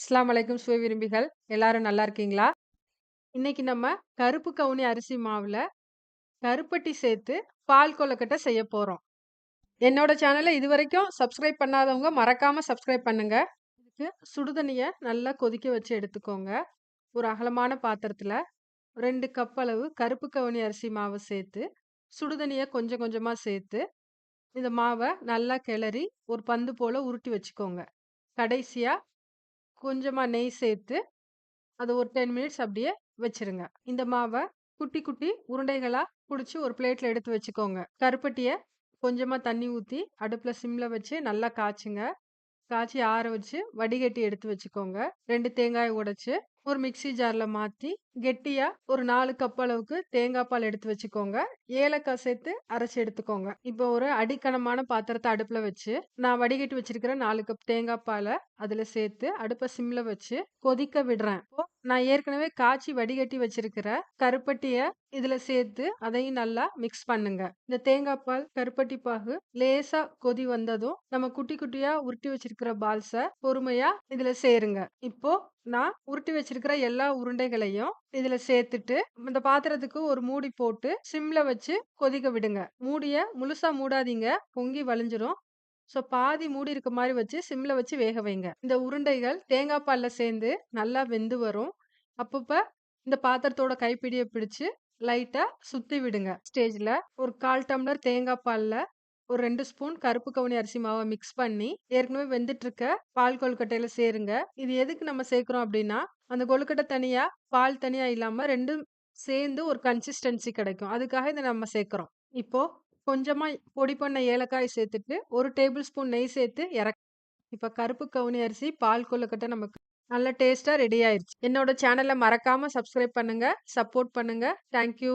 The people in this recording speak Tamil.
இஸ்லாம் அலைக்கும் சுவை விரும்பிகள். எல்லாரும் நல்லா இருக்கீங்களா? இன்னைக்கு நம்ம கருப்பு கவுனி அரிசி மாவில் கருப்பட்டி சேர்த்து பால் கொலக்கட்டை செய்ய போகிறோம் என்னோட சேனல இதுவரைக்கும் சப்ஸ்கிரைப் பண்ணாதவங்க மறக்காமல் சப்ஸ்கிரைப் பண்ணுங்க. இதுக்கு சுடுதண்ணியை நல்லா கொதிக்க வச்சு எடுத்துக்கோங்க. ஒரு அகலமான பாத்திரத்தில் ரெண்டு கப் அளவு கருப்பு கவுனி அரிசி மாவை சேர்த்து, சுடுதண்ணியை கொஞ்சம் கொஞ்சமாக சேர்த்து, இந்த மாவை நல்லா கிளறி ஒரு பந்து போல் உருட்டி வச்சுக்கோங்க. கடைசியாக கொஞ்சமா நெய் சேர்த்து, அதை ஒரு 10 மினிட்ஸ் அப்படியே வச்சுருங்க. இந்த மாவை குட்டி குட்டி உருண்டைகளாக பிடிச்சி ஒரு பிளேட்டில் எடுத்து வச்சுக்கோங்க. கருப்பட்டியை கொஞ்சமாக தண்ணி ஊற்றி அடுப்பில் சிம்மில் வச்சு நல்லா காய்ச்சுங்க. காய்ச்சி ஆற வச்சு வடிகட்டி எடுத்து வச்சுக்கோங்க. ரெண்டு தேங்காய் உடைச்சு ஒரு மிக்ஸி ஜாரில் மாற்றி கெட்டியாக ஒரு நாலு கப் அளவுக்கு தேங்காய் பால் எடுத்து வச்சுக்கோங்க. ஏலக்காய் சேர்த்து அரைச்சி எடுத்துக்கோங்க. இப்போ ஒரு அடிக்கணமான பாத்திரத்தை அடுப்பில் வச்சு, நான் வடிகட்டி வச்சிருக்கிற நாலு கப் தேங்காய் பாலை அதில் சேர்த்து அடுப்பை சிம்மில் வச்சு கொதிக்க விடுறேன். நான் ஏற்கனவே காய்ச்சி வடிகட்டி வச்சிருக்கிற கருப்பட்டியை இதில் சேர்த்து அதையும் நல்லா மிக்ஸ் பண்ணுங்க. இந்த தேங்காய் பால், கருப்பட்டி பாகு லேசா கொதி வந்ததும், நம்ம குட்டி குட்டியா உருட்டி வச்சிருக்கிற பால்ஸை பொறுமையா இதுல சேருங்க. இப்போ நான் உருட்டி வச்சிருக்கிற எல்லா உருண்டைகளையும் இதுல சேர்த்துட்டு, இந்த பாத்திரத்துக்கு ஒரு மூடி போட்டு சிம்ல வச்சு கொதிக்க விடுங்க. மூடிய முழுசா மூடாதீங்க. பொங்கி வழிஞ்சிரும். ஸோ பாதி மூடி இருக்க மாதிரி வச்சு சிம்ல வச்சு வேக வைங்க. இந்த உருண்டைகள் தேங்காய் பாலில் சேர்ந்து நல்லா வெந்து வரும். அப்பப்ப இந்த பாத்திரத்தோட கைப்பிடியை பிடிச்சு லைட்டாக சுற்றி விடுங்க. ஸ்டேஜில் ஒரு 1/4 டம்ளர் தேங்காய் பாலில் ஒரு ரெண்டு ஸ்பூன் கருப்பு கவுனி அரிசி மாவை மிக்ஸ் பண்ணி, ஏற்கனவே வெந்துட்டு இருக்க பால் கொழுக்கட்டையில சேருங்க. இது எதுக்கு நம்ம சேர்க்கிறோம் அப்படின்னா, அந்த கொழுக்கட்டை தனியா, பால் தனியா இல்லாம ரெண்டும் சேர்ந்து ஒரு கன்சிஸ்டன்சி கிடைக்கும். அதுக்காக இதை நம்ம சேர்க்கிறோம். இப்போ கொஞ்சமா பொடி பண்ண ஏலக்காய் சேர்த்துட்டு, ஒரு டேபிள் ஸ்பூன் நெய் சேர்த்து இறக் இப்போ கருப்பு கவுனி அரிசி பால் கொழுக்கட்டை நமக்கு நல்ல டேஸ்ட்டாக ரெடி ஆயிடுச்சு என்னோட சேனலை மறக்காமல் சப்ஸ்கிரைப் பண்ணுங்கள் சப்போர்ட் பண்ணுங்கள் தேங்க் யூ.